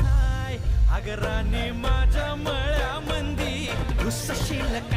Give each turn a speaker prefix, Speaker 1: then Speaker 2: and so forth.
Speaker 1: नाही अगराने माझ्या मळ्या